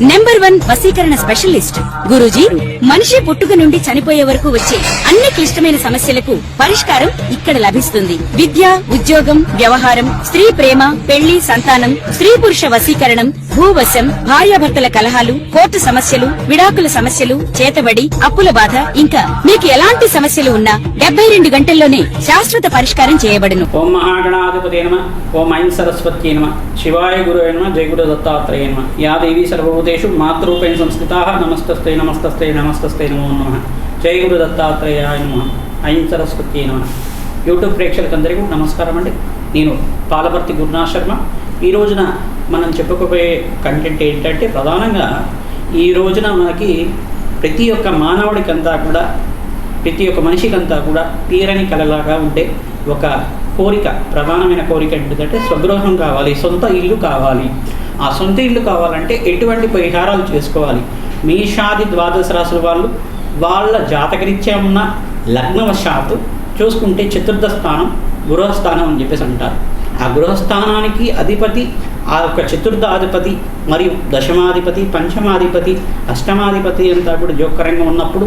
Number one వశీకరణ specialist Guruji మనిషి పుట్టుక నుండి చనిపోయే వరకు వచ్చే అన్ని క్లిష్టమైన సమస్యలకు పరిష్కారం ఇక్కడ లభిస్తుంది. విద్య ఉద్యోగం వ్యవహారం స్త్రీ ప్రేమ పెళ్ళి సంతానం స్త్రీ పురుష వసీకరణం భూవశం భార్యాభర్తల కలహాలు కోర్టు సమస్యలు విడాకుల సమస్యలు చేతబడి అప్పుల బాధ ఇంకా మీకు ఎలాంటి సమస్యలు ఉన్నా డెబ్బై రెండు గంటల్లోనే శాశ్వత పరిష్కారం చేయబడును. ఓం మహాగణాధిపతి నమ ఓం ఐం సరస్వతి నమ శివాయ గురు నమ జయ గురు దత్తాత్రేయ నమ. యా సర్వభూతేషు మాతృపేణ సంస్కృతా నమస్తస్తే నమస్తస్తే నమస్తస్తే నమో నమ. జయ గురు దత్తాత్రేయాయ నమ. ఐం నమ. యూట్యూబ్ ప్రేక్షకులందరికీ నమస్కారం అండి. నేను పాలపర్తి గురునాథ్ శర్మ. ఈ రోజున మనం చెప్పుకోబోయే కంటెంట్ ఏంటంటే ప్రధానంగా ఈ రోజున మనకి ప్రతి ఒక్క మానవుడికంతా కూడా ప్రతి ఒక్క మనిషికంతా కూడా తీరని కలలాగా ఉండే ఒక కోరిక ప్రధానమైన కోరిక ఏంటంటే స్వగృహం కావాలి సొంత ఇల్లు కావాలి. ఆ సొంత ఇల్లు కావాలంటే ఎటువంటి పరిహారాలు చేసుకోవాలి? మేషాది ద్వాదశ రాశుల వాళ్ళు వాళ్ళ జాతకరీత్యా ఉన్న లగ్నవశాత్తు చూసుకుంటే చతుర్థ స్థానం గృహస్థానం అని చెప్పేసి అంటారు. ఆ గృహస్థానానికి అధిపతి ఆ యొక్క చతుర్థాధిపతి మరియు దశమాధిపతి పంచమాధిపతి అష్టమాధిపతి అంతా కూడా జోకరంగా ఉన్నప్పుడు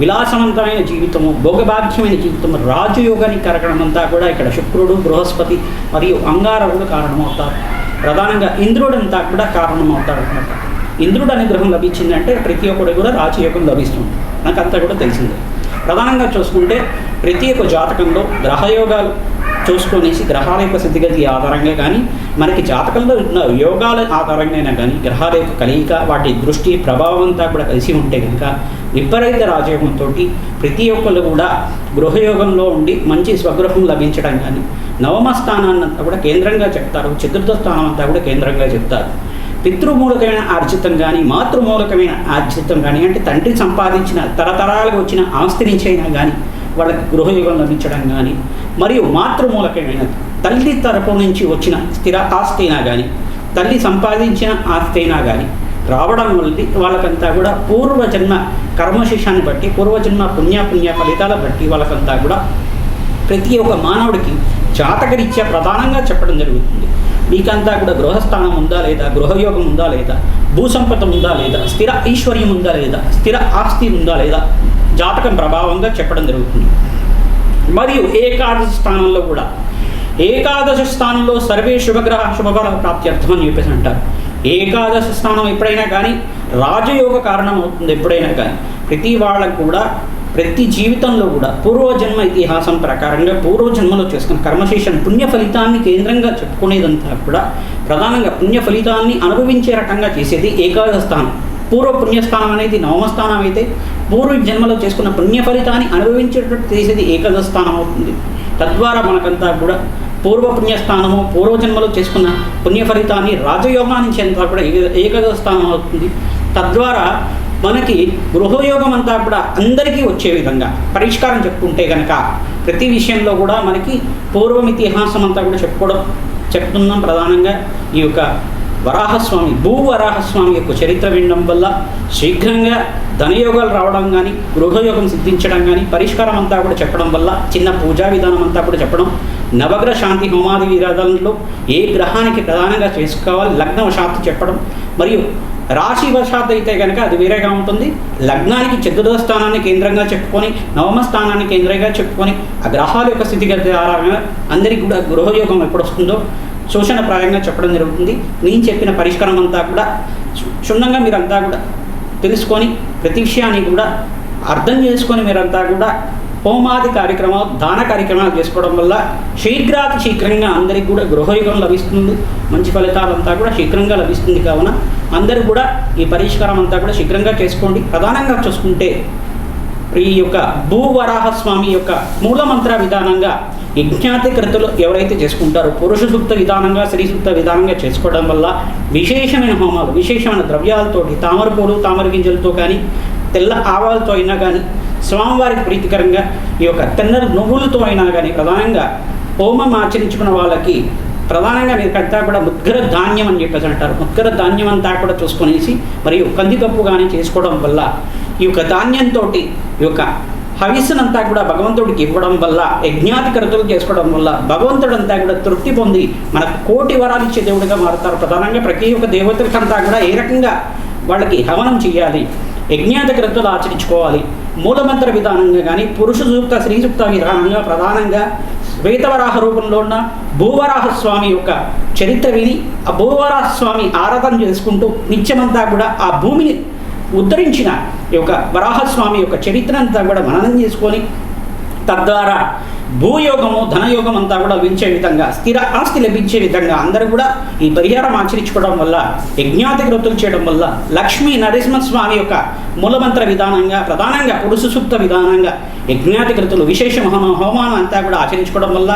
విలాసవంతమైన జీవితము భోగభాగ్యమైన జీవితము రాజయోగానికి కరగడమంతా కూడా ఇక్కడ శుక్రుడు బృహస్పతి మరియు అంగారకుడు కారణమవుతారు. ప్రధానంగా ఇంద్రుడంతా కూడా కారణమవుతాడు అనమాట ఇంద్రుడు అనే గ్రహం లభించిందంటే ప్రతి ఒక్కడు కూడా రాజయోగం లభిస్తుంది. నాకు అంతా కూడా తెలిసిందే. ప్రధానంగా చూసుకుంటే ప్రతి ఒక్క జాతకంలో గ్రహయోగాలు చూసుకొనేసి గ్రహాల యొక్క స్థితిగతి ఆధారంగా కానీ మనకి జాతకంలో ఉన్న యోగాల ఆధారంగా కానీ గ్రహాల యొక్క కలయిక వాటి దృష్టి ప్రభావం అంతా కూడా కలిసి ఉంటే కనుక విపరీత రాజయోగంతో ప్రతి ఒక్కరు కూడా గృహయోగంలో ఉండి మంచి స్వగృహం లభించడం కానీ నవమ స్థానాన్ని అంతా కూడా కేంద్రంగా చెప్తారు. చతుర్థ స్థానం అంతా కూడా కేంద్రంగా చెప్తారు. పితృమూలకమైన ఆర్జితం కానీ మాతృమూలకమైన ఆర్జితం కానీ అంటే తండ్రి సంపాదించిన తరతరాలుగా వచ్చిన ఆస్తి నుంచైనా కానీ వాళ్ళకి గృహయోగం లభించడం కానీ మరియు మాతృమూలకమైన తల్లి తరపు నుంచి వచ్చిన స్థిర ఆస్తి అయినా కానీ తల్లి సంపాదించిన ఆస్తి అయినా కానీ రావడం వల్ల వాళ్ళకంతా కూడా పూర్వజన్మ కర్మశిషాన్ని బట్టి పూర్వజన్మ పుణ్య ఫలితాల బట్టి వాళ్ళకంతా కూడా ప్రతి ఒక్క మానవుడికి జాతకరీత్యా ప్రధానంగా చెప్పడం జరుగుతుంది. మీకంతా కూడా గృహస్థానం ఉందా లేదా గృహయోగం ఉందా లేదా భూసంపద ఉందా లేదా స్థిర ఐశ్వర్యం ఉందా లేదా స్థిర ఆస్తి ఉందా లేదా జాతకం ప్రభావంగా చెప్పడం జరుగుతుంది. మరియు ఏకాదశ స్థానంలో కూడా ఏకాదశ స్థానంలో సర్వే శుభగ్రహ శుభఫల ప్రాప్త్యర్థం అని చెప్పేసి అంటారు. ఏకాదశ స్థానం ఎప్పుడైనా కానీ రాజయోగ కారణం అవుతుంది ఎప్పుడైనా కానీ ప్రతి వాళ్ళకు కూడా ప్రతి జీవితంలో కూడా పూర్వజన్మ ఇతిహాసం ప్రకారంగా పూర్వజన్మలో చేసుకున్న కర్మశేషన్ పుణ్య ఫలితాన్ని కేంద్రంగా చెప్పుకునేదంతా కూడా ప్రధానంగా పుణ్య ఫలితాన్ని అనుభవించే రకంగా చేసేది ఏకాదశ స్థానం పూర్వ పుణ్యస్థానం అనేది నవమస్థానం అయితే పూర్వ జన్మలో చేసుకున్న పుణ్య ఫలితాన్ని అనుభవించేటట్టు చేసేది ఏకాదశ స్థానం అవుతుంది. తద్వారా మనకంతా కూడా పూర్వ పుణ్యస్థానము పూర్వజన్మలో చేసుకున్న పుణ్యఫలితాన్ని రాజయోగాన్ని చెందా కూడా ఏక- స్థానం అవుతుంది. తద్వారా మనకి గృహయోగం అంతా కూడా అందరికీ వచ్చే విధంగా పరిష్కారం చెప్పుకుంటే కనుక ప్రతి విషయంలో కూడా మనకి పూర్వం ఇతిహాసం అంతా కూడా చెప్పుకోవడం చెప్తున్నాం ప్రధానంగా. ఈ యొక్క వరాహస్వామి భూ వరాహస్వామి యొక్క చరిత్ర వినడం వల్ల శీఘ్రంగా ధనయోగాలు రావడం కానీ గృహయోగం సిద్ధించడం కానీ పరిష్కారం అంతా కూడా చెప్పడం వల్ల చిన్న పూజా విధానం అంతా కూడా చెప్పడం నవగ్రహ శాంతి హోమాది విరాధనలో ఏ గ్రహానికి ప్రధానంగా చేసుకోవాలి? లగ్న వశాత్తు చెప్పడం. మరియు రాశి వశాత్తు అయితే కనుక అది వేరేగా ఉంటుంది. లగ్నానికి చతుర్థ స్థానాన్ని కేంద్రంగా చెప్పుకొని నవమ స్థానాన్ని కేంద్రంగా చెప్పుకొని ఆ గ్రహాల యొక్క స్థితిగతి ఆధారంగా అందరికీ కూడా గృహయోగం ఎప్పుడు వస్తుందో శోషణప్రాయంగా చెప్పడం జరుగుతుంది. నేను చెప్పిన పరిష్కారం అంతా కూడా క్షుణ్ణంగా మీరంతా కూడా తెలుసుకొని ప్రతి విషయాన్ని కూడా అర్థం చేసుకొని మీరంతా కూడా హోమాది కార్యక్రమాలు దాన కార్యక్రమాలు చేసుకోవడం వల్ల శీఘ్రాతి శీఘ్రంగా అందరికి కూడా గృహయుగం లభిస్తుంది. మంచి ఫలితాలంతా కూడా శీఘ్రంగా లభిస్తుంది కావున అందరూ కూడా ఈ పరిష్కారం అంతా కూడా శీఘ్రంగా చేసుకోండి. ప్రధానంగా చూసుకుంటే ఈ యొక్క భూవరాహ స్వామి యొక్క మూలమంత్ర విధానంగా యజ్ఞాతి కృతులు ఎవరైతే చేసుకుంటారో పురుష సూక్త విధానంగా స్త్రీ సూక్త విధానంగా చేసుకోవడం వల్ల విశేషమైన హోమాలు విశేషమైన ద్రవ్యాలతోటి తామర పూలు తామర గింజలతో కానీ తెల్ల ఆవాలతో అయినా కానీ స్వామివారికి ప్రీతికరంగా ఈ యొక్క తెల్ల నువ్వులతో అయినా కానీ ప్రధానంగా హోమం ఆచరించుకున్న వాళ్ళకి ప్రధానంగా మీరు మీకంతా కూడా ముద్గర ధాన్యం అని చెప్పేసి అంటారు. ముద్గర ధాన్యం అంతా కూడా చూసుకునేసి మరియు కందిపప్పు కానీ చేసుకోవడం వల్ల ఈ యొక్క ధాన్యంతో ఈ యొక్క హవిస్సునంతా కూడా భగవంతుడికి ఇవ్వడం వల్ల యజ్ఞాతి కృతులు చేసుకోవడం వల్ల భగవంతుడంతా కూడా తృప్తి పొంది మనకు కోటి వరాలు ఇచ్చే దేవుడిగా మారుతారు. ప్రధానంగా ప్రతి ఒక్క దేవతలకంతా కూడా ఏ రకంగా వాళ్ళకి హవనం చేయాలి యజ్ఞాత ఆచరించుకోవాలి మూలమంత్ర విధానంగా కానీ పురుష సూక్త స్త్రీ సూక్త విధానంగా ప్రధానంగా శ్వేతవరాహ రూపంలో ఉన్న భూవరాహ స్వామి యొక్క చరిత్ర విని ఆ భూవరాహ స్వామి ఆరాధన చేసుకుంటూ నిత్యమంతా కూడా ఆ భూమిని ఉద్ధరించిన ఈ యొక్క వరాహస్వామి యొక్క చరిత్ర అంతా కూడా మననం చేసుకొని తద్వారా భూయోగము ధనయోగం అంతా కూడా లభించే విధంగా స్థిర ఆస్తి లభించే విధంగా అందరూ కూడా ఈ పరిహారం ఆచరించుకోవడం వల్ల యజ్ఞాతి చేయడం వల్ల లక్ష్మీ నరసింహస్వామి యొక్క మూలమంత్ర విధానంగా ప్రధానంగా పురుషు సూక్త విధానంగా యజ్ఞాతి కృతులు విశేష హోమ హోమానం అంతా కూడా ఆచరించుకోవడం వల్ల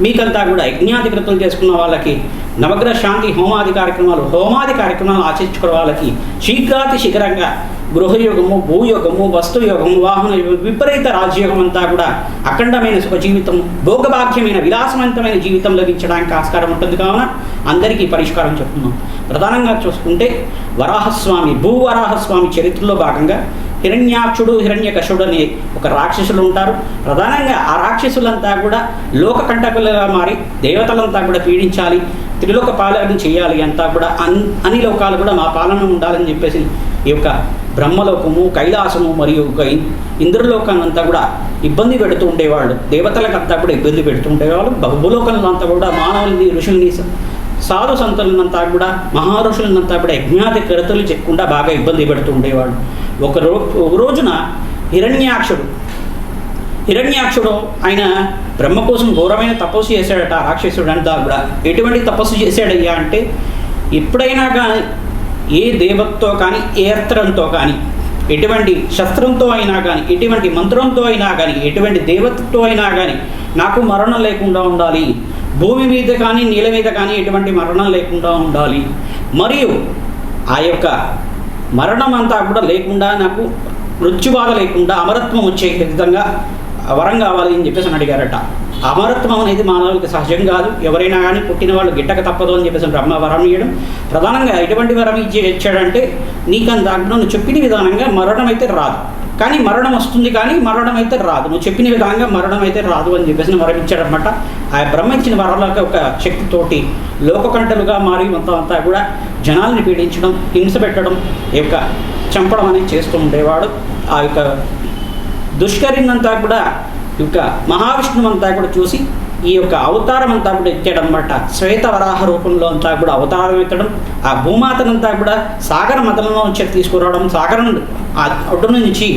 మీకంతా కూడా యజ్ఞాతి కృతులు చేసుకున్న వాళ్ళకి నవగ్రహ శాంతి హోమాది కార్యక్రమాలు హోమాది కార్యక్రమాలు ఆచరించుకున్న వాళ్ళకి శీఘ్రాతి శీఘ్రంగా గృహయోగము భూయోగము వస్తుయోగము వాహన విపరీత రాజయోగం అంతా కూడా అఖండమైన సుఖ జీవితం భోగభాగ్యమైన విలాసవంతమైన జీవితం లభించడానికి ఆస్కారం ఉంటుంది కావున అందరికీ పరిష్కారం చెప్తున్నాం. ప్రధానంగా చూసుకుంటే వరాహస్వామి భూవరాహస్వామి చరిత్రలో భాగంగా హిరణ్యాక్షుడు హిరణ్యకశుడు అనే ఒక రాక్షసులు ఉంటారు. ప్రధానంగా ఆ రాక్షసులంతా కూడా లోకకంటకులుగా మారి దేవతలంతా కూడా పీడించాలి త్రిలోక పాలన చేయాలి అంతా కూడా అన్ అన్ని లోకాలు కూడా మా పాలన ఉండాలని చెప్పేసి ఈ యొక్క బ్రహ్మలోకము కైలాసము మరియు ఒక అంతా కూడా ఇబ్బంది పెడుతూ ఉండేవాళ్ళు. దేవతలకంతా కూడా ఇబ్బంది పెడుతూ ఉండేవాళ్ళు. బహుభూలోకంలో అంతా కూడా మానవుల్ని ఋషుల్ని స- సాధు సంతులనంతా కూడా మహారుషులనంతా కూడా యజ్ఞాతి కరతలు చెక్కకుండా బాగా ఇబ్బంది పెడుతూ ఉండేవాడు ఒక రో ఒక రోజున హిరణ్యాక్షుడు హిరణ్యాక్షుడు ఆయన బ్రహ్మ కోసం ఘోరమైన తపస్సు చేశాడట రాక్షసుడు. అంతా కూడా ఎటువంటి తపస్సు చేశాడయ్యా అంటే ఎప్పుడైనా కానీ ఏ దేవతతో కానీ ఏ అస్త్రంతో కానీ ఎటువంటి శస్త్రంతో అయినా కానీ ఎటువంటి మంత్రంతో అయినా కానీ ఎటువంటి దేవతతో అయినా కానీ నాకు మరణం లేకుండా ఉండాలి. భూమి మీద కానీ నీళ్ళ మీద కానీ ఎటువంటి మరణం లేకుండా ఉండాలి. మరియు ఆ యొక్క మరణం అంతా కూడా లేకుండా నాకు మృత్యుబాధ లేకుండా అమరత్వం వచ్చే విధంగా వరం కావాలి అని చెప్పేసి అని అడిగారట. అమరత్వం అనేది మానవులకి సహజం కాదు. ఎవరైనా కానీ పుట్టిన వాళ్ళు గిట్టక తప్పదు అని చెప్పేసి బ్రహ్మ వరం ఇవ్వడం ప్రధానంగా ఎటువంటి వరం ఇచ్చి ఇచ్చాడంటే నీకంత నువ్వు చెప్పిన విధానంగా మరణం అయితే రాదు. కానీ మరణం వస్తుంది కానీ మరణం అయితే రాదు. నువ్వు చెప్పిన విధంగా మరణం అయితే రాదు అని చెప్పేసి వరం ఇచ్చాడనమాట ఆ బ్రహ్మ ఇచ్చిన వరాలకు ఒక శక్తితోటి లోకకంటలుగా మారి మొత్తం అంతా కూడా జనాల్ని పీడించడం హింస పెట్టడం ఈ యొక్క చంపడం అనేది చేస్తూ ఉండేవాడు. ఆ యొక్క దుష్కరినంతా కూడా ఈ యొక్క మహావిష్ణువు అంతా కూడా చూసి ఈ యొక్క అవతారం అంతా కూడా ఎత్తాడనమాట శ్వేత వరాహ రూపంలో అంతా కూడా అవతారం ఎత్తడం ఆ భూమాతనంతా కూడా సాగర మతంలో నుంచి తీసుకురావడం సాగరం ఒడ్డు నుంచి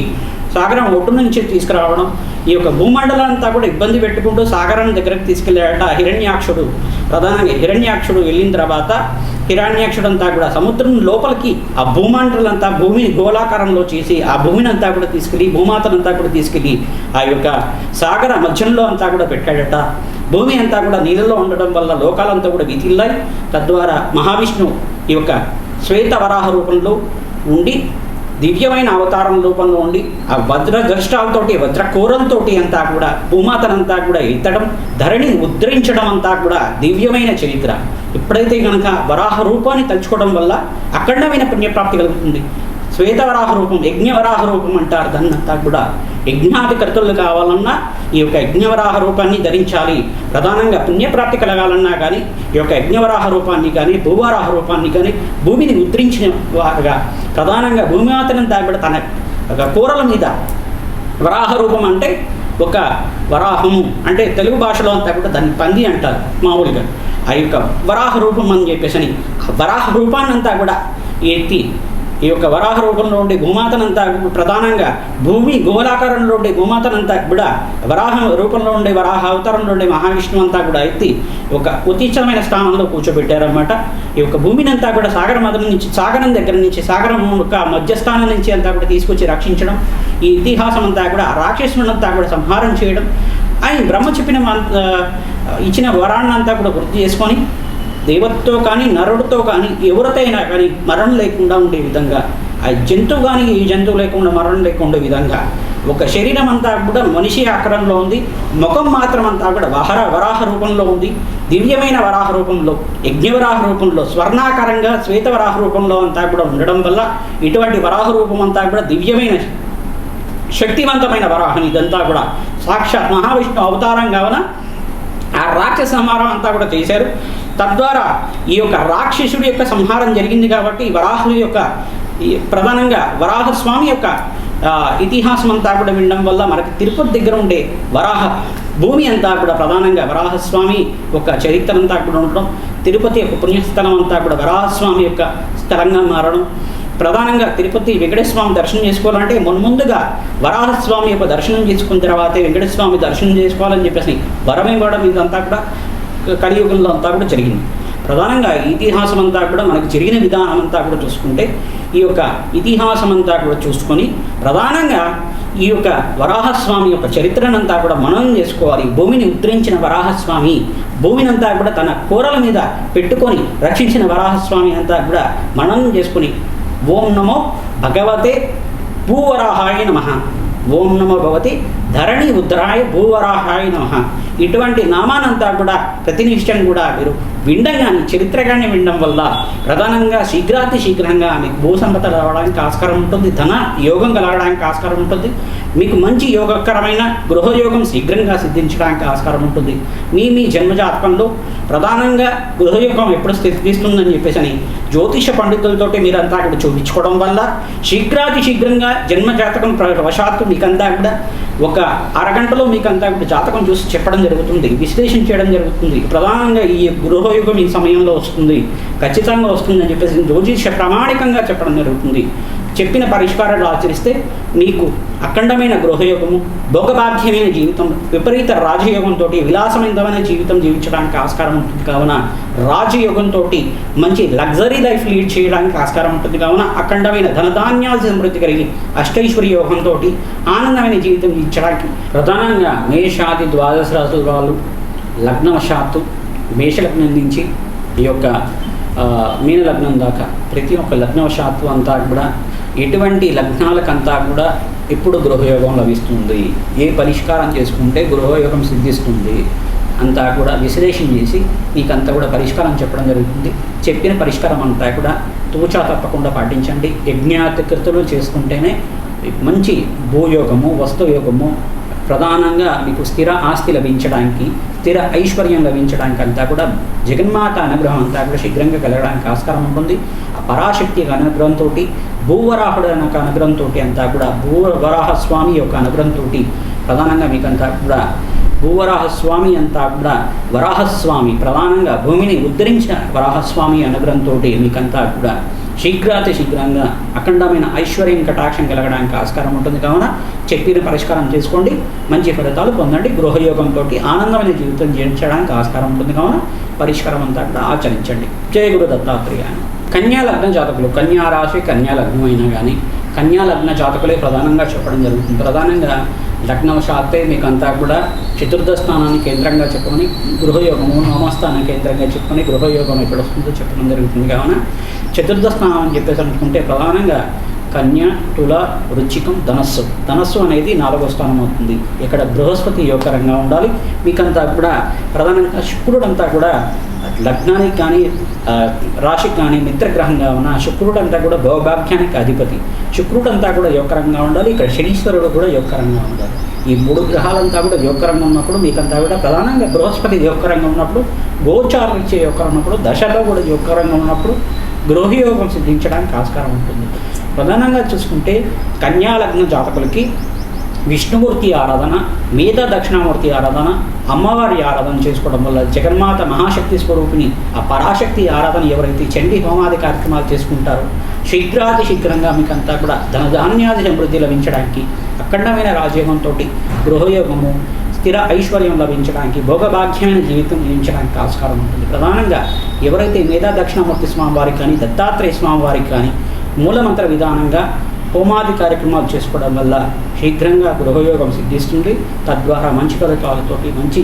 సాగరం ఒడ్డు నుంచి తీసుకురావడం ఈ యొక్క భూమండలం అంతా కూడా ఇబ్బంది పెట్టుకుంటూ సాగరం దగ్గరకు తీసుకెళ్ళాడట హిరణ్యాక్షుడు. ప్రధానంగా హిరణ్యాక్షుడు వెళ్ళిన తర్వాత హిరణ్యాక్షుడంతా కూడా సముద్రం లోపలికి ఆ భూమండలంతా భూమిని గోళాకారంలో చేసి ఆ భూమిని అంతా కూడా తీసుకెళ్ళి భూమాతనంతా కూడా తీసుకెళ్ళి ఆ యొక్క సాగర మధ్యంలో అంతా కూడా పెట్టాడట. భూమి అంతా కూడా నీళ్ళలో ఉండడం వల్ల లోకాలంతా కూడా విధిల్లాయి. తద్వారా మహావిష్ణువు ఈ యొక్క శ్వేత వరాహ రూపంలో ఉండి దివ్యమైన అవతారం రూపంలో ఉండి ఆ వజ్ర దృష్టాలతోటి వజ్ర అంతా కూడా భూమాతనంతా కూడా ఎత్తడం ధరణిని ఉద్ధరించడం అంతా కూడా దివ్యమైన చరిత్ర. ఎప్పుడైతే కనుక వరాహ రూపాన్ని తలుచుకోవడం వల్ల అఖండమైన పుణ్యప్రాప్తి కలుగుతుంది. శ్వేతవరాహ రూపం యజ్ఞవరాహ రూపం అంటారు దాన్నంతా కూడా యజ్ఞాధికర్తలు కావాలన్నా ఈ యొక్క యజ్ఞవరాహ రూపాన్ని ధరించాలి. ప్రధానంగా పుణ్యప్రాప్తి కలగాలన్నా కానీ ఈ యొక్క యజ్ఞవరాహ రూపాన్ని కానీ భూవరాహ రూపాన్ని కానీ భూమిని ముద్రించిన వారుగా ప్రధానంగా భూమిమాతనంతా కూడా తన ఒక కూరల మీద. వరాహ రూపం అంటే ఒక వరాహము. అంటే తెలుగు భాషలో అంతా కూడా దాన్ని పంది అంటారు మామూలుగా. ఆ యొక్క వరాహ రూపం అని చెప్పేసి అని వరాహ రూపాన్నంతా కూడా ఎత్తి ఈ యొక్క వరాహ రూపంలో ఉండే భూమాతనంతా ప్రధానంగా భూమి గోలాకారంలో ఉండే భూమాతనంతా కూడా వరాహ రూపంలో ఉండే వరాహ అవతారంలో ఉండే మహావిష్ణువు అంతా కూడా ఎత్తి ఒక ఉత్తీచమైన స్థానంలో కూర్చోబెట్టారనమాట ఈ యొక్క భూమిని అంతా కూడా సాగర మధుల నుంచి సాగరం దగ్గర నుంచి సాగరం యొక్క మధ్యస్థానం నుంచి అంతా కూడా తీసుకొచ్చి రక్షించడం ఈ ఇతిహాసం అంతా కూడా రాక్షసునంతా కూడా సంహారం చేయడం ఆయన బ్రహ్మ చెప్పిన ఇచ్చిన వరాన్నంతా కూడా గుర్తు చేసుకొని దేవతతో కానీ నరుడితో కానీ ఎవరితైనా కానీ మరణం లేకుండా ఉండే విధంగా ఆ జంతువు కానీ ఈ జంతువు లేకుండా మరణం లేకుండా విధంగా ఒక శరీరం అంతా కూడా మనిషి ఆకారంలో ఉంది ముఖం మాత్రం అంతా కూడా వహర వరాహ రూపంలో ఉంది దివ్యమైన వరాహ రూపంలో యజ్ఞవరాహ రూపంలో స్వర్ణాకారంగా శ్వేతవరాహ రూపంలో అంతా కూడా ఉండడం వల్ల ఇటువంటి వరాహ రూపం అంతా కూడా దివ్యమైన శక్తివంతమైన వరాహం ఇదంతా కూడా. సాక్షాత్ మహావిష్ణు అవతారం కావున ఆ రాక్షస సంహారం అంతా కూడా చేశారు. తద్వారా ఈ యొక్క రాక్షసుడి యొక్క సంహారం జరిగింది కాబట్టి వరాహుడి యొక్క ప్రధానంగా వరాహస్వామి యొక్క ఇతిహాసం అంతా కూడా వినడం వల్ల మనకి తిరుపతి దగ్గర ఉండే వరాహ భూమి అంతా కూడా ప్రధానంగా వరాహస్వామి యొక్క చరిత్ర అంతా కూడా ఉండడం తిరుపతి యొక్క పుణ్యస్థలం అంతా కూడా వరాహస్వామి యొక్క స్థలంగా మారడం ప్రధానంగా తిరుపతి వెంకటేశ్వర స్వామి దర్శనం చేసుకోవాలంటే మున్ముందుగా వరాహస్వామి యొక్క దర్శనం చేసుకున్న తర్వాతే వెంకటేశ్వర స్వామి దర్శనం చేసుకోవాలని చెప్పేసి వరం ఇవ్వడం ఇదంతా కూడా కలియుగంలో అంతా కూడా జరిగింది. ప్రధానంగా ఇతిహాసం అంతా కూడా మనకు జరిగిన విధానం అంతా కూడా చూసుకుంటే ఈ యొక్క ఇతిహాసం అంతా కూడా చూసుకొని ప్రధానంగా ఈ యొక్క వరాహస్వామి యొక్క చరిత్రనంతా కూడా మననం చేసుకోవాలి. భూమిని ఉద్ధరించిన వరాహస్వామి భూమినంతా కూడా తన కూరల మీద పెట్టుకొని రక్షించిన వరాహస్వామి అంతా కూడా మననం చేసుకొని ఓం నమో భగవతే భూవరాహాయ నమ. ఓం నమో భగవతి ధరణి ఉత్తరాయ భూవరాహాయ నమ. ఇటువంటి నామానంతా కూడా ప్రతినిష్టం కూడా మీరు విండగాని చరిత్రగానే వినడం వల్ల ప్రధానంగా శీఘ్రాతి శీఘ్రంగా మీకు భూసంపద రావడానికి ఆస్కారం ఉంటుంది ధన యోగం కలగడానికి ఆస్కారం ఉంటుంది. మీకు మంచి యోగకరమైన గృహయోగం శీఘ్రంగా సిద్ధించడానికి ఆస్కారం ఉంటుంది. మీ మీ జన్మజాతకంలో ప్రధానంగా గృహయోగం ఎప్పుడు స్థితిస్తుందని చెప్పేసి అని జ్యోతిష పండితులతోటి మీరంతా అక్కడ చూపించుకోవడం వల్ల శీఘ్రాతి శీఘ్రంగా జన్మజాతకం వశాత్తు మీకంతా కూడా ఒక అరగంటలో మీకు అంతా జాతకం చూసి చెప్పడం జరుగుతుంది విశ్లేషణ చేయడం జరుగుతుంది. ప్రధానంగా ఈ గృహయుగం ఈ సమయంలో వస్తుంది ఖచ్చితంగా వస్తుంది అని చెప్పేసి జ్యోతిష ప్రామాణికంగా చెప్పడం జరుగుతుంది. చెప్పిన పరిష్కారాలు ఆచరిస్తే నీకు అఖండమైన గృహయోగము భోగబాధ్యమైన జీవితం విపరీత రాజయోగంతో విలాసమైనమైన జీవితం జీవించడానికి ఆస్కారం ఉంటుంది. కావున రాజయోగంతో మంచి లగ్జరీ లైఫ్ లీడ్ చేయడానికి ఆస్కారం ఉంటుంది. కావున అఖండమైన ధనధాన్యాల సమృద్ధి కలిగి అష్టైశ్వర్య యోగంతో ఆనందమైన జీవితం జీవించడానికి ప్రధానంగా మేషాది ద్వాదశ రాశుల వాళ్ళు లగ్నవశాత్తు మేషలగ్నం నుంచి ఈ యొక్క మీన లగ్నం దాకా ప్రతి ఒక్క లగ్నవశాత్తు అంతా కూడా ఎటువంటి లగ్నాలకంతా కూడా ఎప్పుడు గృహయోగం లభిస్తుంది? ఏ పరిష్కారం చేసుకుంటే గృహయోగం సిద్ధిస్తుంది? అంతా కూడా విశ్లేషణ చేసి మీకంతా కూడా పరిష్కారం చెప్పడం జరుగుతుంది. చెప్పిన పరిష్కారం అంతా కూడా తూచా తప్పకుండా పాటించండి. యజ్ఞాతికృతులు చేసుకుంటేనే మంచి భూయోగము వస్తుయోగము ప్రధానంగా మీకు స్థిర ఆస్తి లభించడానికి స్థిర ఐశ్వర్యం లభించడానికి అంతా కూడా జగన్మాత అనుగ్రహం అంతా కూడా శీఘ్రంగా కలగడానికి ఆస్కారం ఉంటుంది. ఆ పరాశక్తి అనుగ్రహంతో భూవరాహుడు అనే ఒక అనుగ్రహంతో అంతా కూడా భూవరాహ స్వామి యొక్క అనుగ్రహంతో ప్రధానంగా మీకంతా కూడా భూవరాహస్వామి అంతా కూడా వరాహస్వామి ప్రధానంగా భూమిని ఉద్ధరించిన వరాహస్వామి అనుగ్రహంతో మీకంతా కూడా శీఘ్రాతి శీఘ్రంగా అఖండమైన ఐశ్వర్యం కటాక్షం కలగడానికి ఆస్కారం ఉంటుంది. కావున చెప్పిన పరిష్కారం చేసుకోండి. మంచి ఫలితాలు పొందండి. గృహయోగంతో ఆనందమైన జీవితం జీవించడానికి ఆస్కారం ఉంటుంది. కావున పరిష్కారం అంతా కూడా ఆచరించండి. జయ గురు దత్తాత్రేయ కన్యా లగ్న జాతకులు కన్యా రాశి కన్యా లగ్నం అయినా కానీ కన్యా లగ్న జాతకులే ప్రధానంగా చెప్పడం జరుగుతుంది. ప్రధానంగా లగ్నవశాత్తే మీకు అంతా కూడా చతుర్థ స్థానాన్ని కేంద్రంగా చెప్పుకొని గృహయోగము నామస్థానం కేంద్రంగా చెప్పుకొని గృహయోగం ఎక్కడ వస్తుందో చెప్పడం జరుగుతుంది. కావున చతుర్థ స్థానం అని చెప్పేసి అనుకుంటే ప్రధానంగా కన్య తుల వృచ్చికం ధనస్సు. ధనస్సు అనేది నాలుగో స్థానం అవుతుంది. ఇక్కడ బృహస్పతి యోగకరంగా ఉండాలి. మీకంతా కూడా ప్రధానంగా శుక్రుడంతా కూడా లగ్నానికి కానీ రాశికి కానీ మిత్రగ్రహంగా ఉన్న శుక్రుడంతా కూడా భౌభాగ్యానికి అధిపతి. శుక్రుడంతా కూడా యోగకరంగా ఉండాలి. ఇక్కడ శనీశ్వరుడు కూడా యోగకరంగా ఉండాలి. ఈ మూడు గ్రహాలంతా కూడా యోగకరంగా ఉన్నప్పుడు మీకంతా కూడా ప్రధానంగా బృహస్పతి యోగకరంగా ఉన్నప్పుడు గోచారం ఇచ్చే యోగకరం ఉన్నప్పుడు దశలో కూడా యోగకరంగా ఉన్నప్పుడు గృహయోగం సిద్ధించడానికి ఆస్కారం ఉంటుంది. ప్రధానంగా చూసుకుంటే కన్యాలగ్న జాతకులకి విష్ణుమూర్తి ఆరాధన మీద దక్షిణామూర్తి ఆరాధన అమ్మవారి ఆరాధన చేసుకోవడం వల్ల జగన్మాత మహాశక్తి స్వరూపిణి ఆ పరాశక్తి ఆరాధన ఎవరైతే చండీ హోమాది కార్యక్రమాలు చేసుకుంటారో శీఘ్రాతి శీఘ్రంగా మీకంతా కూడా ధనధాన్యాది సమృద్ధి లభించడానికి అఖండమైన రాజయోగంతో గృహయోగము స్థిర ఐశ్వర్యం లభించడానికి భోగభాగ్యమైన జీవితం జీవించడానికి ఆస్కారం ఉంటుంది. ప్రధానంగా ఎవరైతే మేధా దక్షిణామూర్తి స్వామి వారికి కానీ దత్తాత్రేయ స్వామి వారికి కానీ మూలమంత్ర విధానంగా హోమాది కార్యక్రమాలు చేసుకోవడం వల్ల శీఘ్రంగా గృహయోగం సిద్ధిస్తుంది. తద్వారా మంచి ఫలితాలతోటి మంచి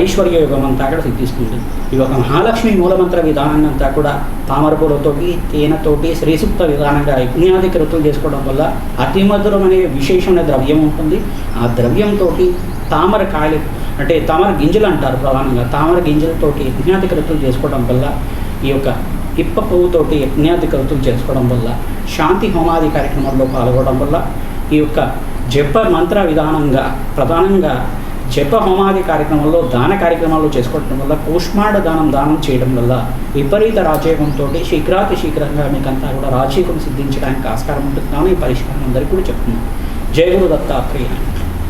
ఐశ్వర్యయోగం అంతా కూడా సిద్ధిస్తుంది. ఈ ఒక మహాలక్ష్మి మూలమంత్ర విధానం అంతా కూడా తామరపూలతోటి తేనెతోటి శ్రీసూక్త విధానంగా యజ్ఞాది కృతులు చేసుకోవడం వల్ల అతి మధురమనే విశేషమైన ద్రవ్యం ఉంటుంది. ఆ ద్రవ్యంతో తామర కాయలు అంటే తామర గింజలు అంటారు ప్రధానంగా. తామర గింజలతోటి యజ్ఞాది కృతులు చేసుకోవడం వల్ల ఈ యొక్క ఇప్ప పువ్వుతోటి యజ్ఞాది కవితలు చేసుకోవడం వల్ల శాంతి హోమాది కార్యక్రమాల్లో పాల్గొనడం వల్ల ఈ యొక్క జప మంత్ర విధానంగా ప్రధానంగా జప హోమాది కార్యక్రమంలో దాన కార్యక్రమాలు చేసుకోవడం వల్ల కూష్మాండ దానం దానం చేయడం వల్ల విపరీత రాజయోగంతో శీఘ్రాతి శీఘ్రంగా మీకంతా కూడా రాజయోగం సిద్ధించడానికి ఆస్కారం ఉంటుంది. కానీ ఈ పరిష్కారం అందరికీ కూడా చెప్తున్నాం జయగురు దత్తాత్రేయ.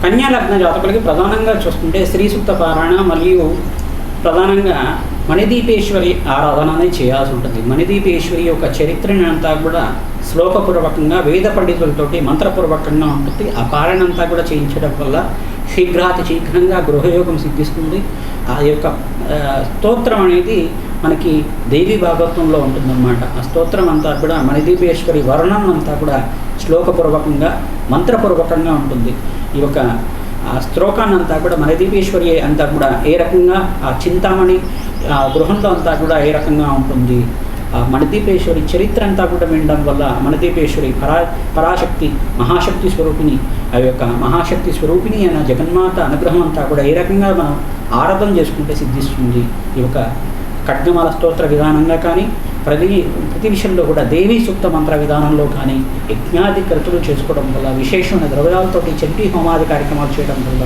కన్యా లగ్న జాతకులకి ప్రధానంగా చూస్తుంటే శ్రీ సూక్త పారాయణ మరియు ప్రధానంగా మణిదీపేశ్వరి ఆరాధననే చేయాల్సి ఉంటుంది. మణిదీపేశ్వరి యొక్క చరిత్రని అంతా కూడా శ్లోకపూర్వకంగా వేద పండితులతోటి మంత్రపూర్వకంగా ఉంటుంది. ఆ పారాయణ కూడా చేయించడం వల్ల శీఘ్రాతి శీఘ్రంగా గృహయోగం సిద్ధిస్తుంది. ఆ యొక్క స్తోత్రం అనేది మనకి దేవి భాగవతంలో ఉంటుందన్నమాట. ఆ స్తోత్రం అంతా కూడా మణిదీపేశ్వరి వర్ణం అంతా కూడా శ్లోకపూర్వకంగా మంత్రపూర్వకంగా ఉంటుంది. ఈ యొక్క ఆ శ్లోకాన్ని అంతా కూడా మణిదీపేశ్వరి అంతా కూడా ఏ రకంగా ఆ చింతామణి గృహంలో అంతా కూడా ఏ రకంగా ఉంటుంది? ఆ మణిదీపేశ్వరి చరిత్ర అంతా కూడా వినడం వల్ల మణిదీపేశ్వరి పరా పరాశక్తి మహాశక్తి స్వరూపిణి. ఆ యొక్క మహాశక్తి స్వరూపిణి అయిన జగన్మాత అనుగ్రహం అంతా కూడా ఏ రకంగా మనం ఆరాధన చేసుకుంటే సిద్ధిస్తుంది? ఈ యొక్క ఖడ్గమాల స్తోత్ర విధానంగా కానీ ప్రతి ప్రతి విషయంలో కూడా దేవీ సూక్త మంత్ర విధానంలో కానీ యజ్ఞాది కృతులు చేసుకోవడం వల్ల విశేషమైన ద్రవ్యాలతోటి చండీ హోమాది కార్యక్రమాలు చేయడం వల్ల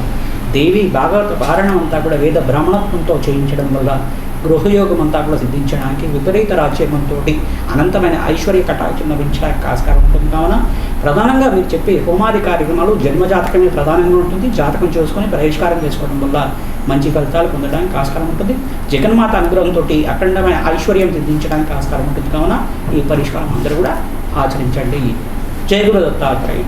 దేవి భాగవత భారణం అంతా కూడా వేద బ్రాహ్మణత్వంతో చేయించడం వల్ల గృహయోగం అంతా కూడా సిద్ధించడానికి విపరీత రాజ్యంతో అనంతమైన ఐశ్వర్య కటాక్షం లభించడానికి ఆస్కారం ఉంటుంది. కావున ప్రధానంగా మీరు చెప్పే హోమాది కార్యక్రమాలు జన్మజాతకమే ప్రధానంగా ఉంటుంది. జాతకం చూసుకొని పరిష్కారం చేసుకోవడం వల్ల మంచి ఫలితాలు పొందడానికి ఆస్కారం ఉంటుంది. జగన్మాత అనుగ్రహంతో అఖండమైన ఐశ్వర్యం సిద్ధించడానికి ఆస్కారం ఉంటుంది. కావున ఈ పరిష్కారం అందరూ కూడా ఆచరించండి. జయగురు దత్తాత్రేయ